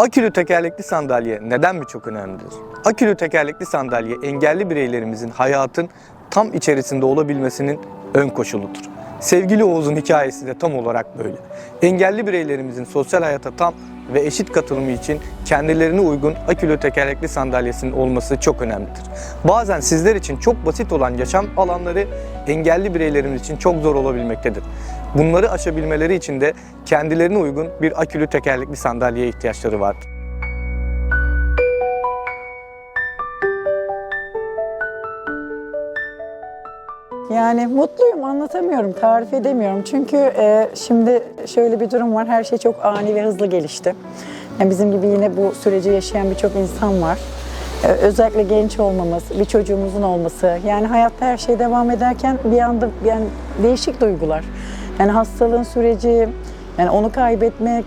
Akülü tekerlekli sandalye neden mi çok önemlidir? Akülü tekerlekli sandalye engelli bireylerimizin hayatın tam içerisinde olabilmesinin ön koşuludur. Sevgili Oğuz'un hikayesi de tam olarak böyle. Engelli bireylerimizin sosyal hayata tam ve eşit katılımı için kendilerine uygun akülü tekerlekli sandalyesinin olması çok önemlidir. Bazen sizler için çok basit olan yaşam alanları engelli bireylerimiz için çok zor olabilmektedir. Bunları aşabilmeleri için de kendilerine uygun bir akülü tekerlekli sandalyeye ihtiyaçları vardır. Yani mutluyum anlatamıyorum, tarif edemiyorum. Çünkü e, şimdi şöyle bir durum var, her şey çok ani ve hızlı gelişti. Yani bizim gibi yine bu süreci yaşayan birçok insan var. E, özellikle genç olmamız, bir çocuğumuzun olması, yani hayatta her şey devam ederken bir anda yani değişik duygular. Yani hastalığın süreci, yani onu kaybetmek,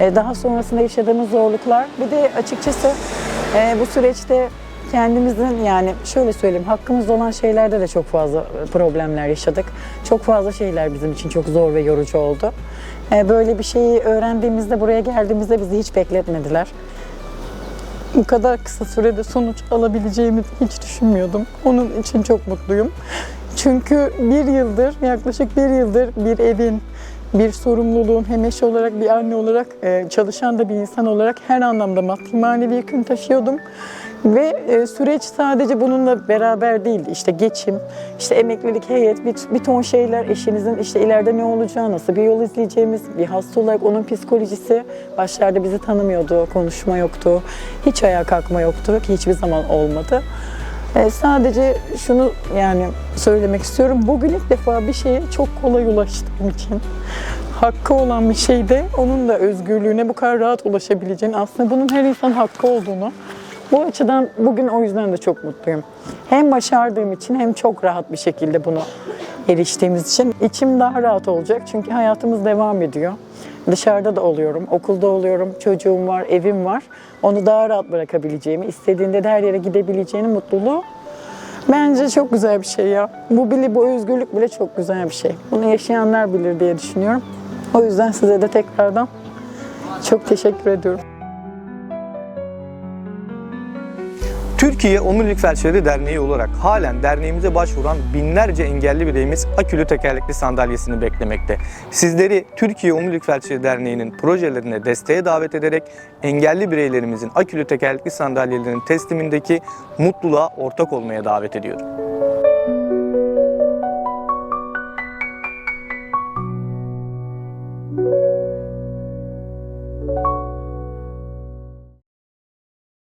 e, daha sonrasında yaşadığımız zorluklar. Bir de açıkçası e, bu süreçte kendimizin yani şöyle söyleyeyim hakkımızda olan şeylerde de çok fazla problemler yaşadık. Çok fazla şeyler bizim için çok zor ve yorucu oldu. Ee, Böyle bir şeyi öğrendiğimizde buraya geldiğimizde bizi hiç bekletmediler. Bu kadar kısa sürede sonuç alabileceğimi hiç düşünmüyordum. Onun için çok mutluyum. Çünkü bir yıldır, yaklaşık bir yıldır bir evin, bir sorumluluğun hem eş olarak bir anne olarak e, çalışan da bir insan olarak her anlamda maddi manevi yükünü taşıyordum. Ve e, süreç sadece bununla beraber değildi. İşte geçim, işte emeklilik, heyet, bir, bir ton şeyler, eşinizin işte ileride ne olacağı, nasıl bir yol izleyeceğimiz, bir hasta olarak onun psikolojisi. Başlarda bizi tanımıyordu, konuşma yoktu, hiç ayağa kalkma yoktu ki hiçbir zaman olmadı. E, sadece şunu yani söylemek istiyorum. Bugün ilk defa bir şeye çok kolay ulaştığım için hakkı olan bir şeyde onun da özgürlüğüne bu kadar rahat ulaşabileceğini aslında bunun her insan hakkı olduğunu bu açıdan bugün o yüzden de çok mutluyum. Hem başardığım için hem çok rahat bir şekilde bunu eriştiğimiz için içim daha rahat olacak. Çünkü hayatımız devam ediyor. Dışarıda da oluyorum, okulda oluyorum, çocuğum var, evim var. Onu daha rahat bırakabileceğimi, istediğinde de her yere gidebileceğini mutluluğu Bence çok güzel bir şey ya. Bu bile bu özgürlük bile çok güzel bir şey. Bunu yaşayanlar bilir diye düşünüyorum. O yüzden size de tekrardan çok teşekkür ediyorum. Türkiye Omurilik Felçleri Derneği olarak halen derneğimize başvuran binlerce engelli bireyimiz akülü tekerlekli sandalyesini beklemekte. Sizleri Türkiye Omurilik Felçleri Derneği'nin projelerine desteğe davet ederek engelli bireylerimizin akülü tekerlekli sandalyelerinin teslimindeki mutluluğa ortak olmaya davet ediyorum.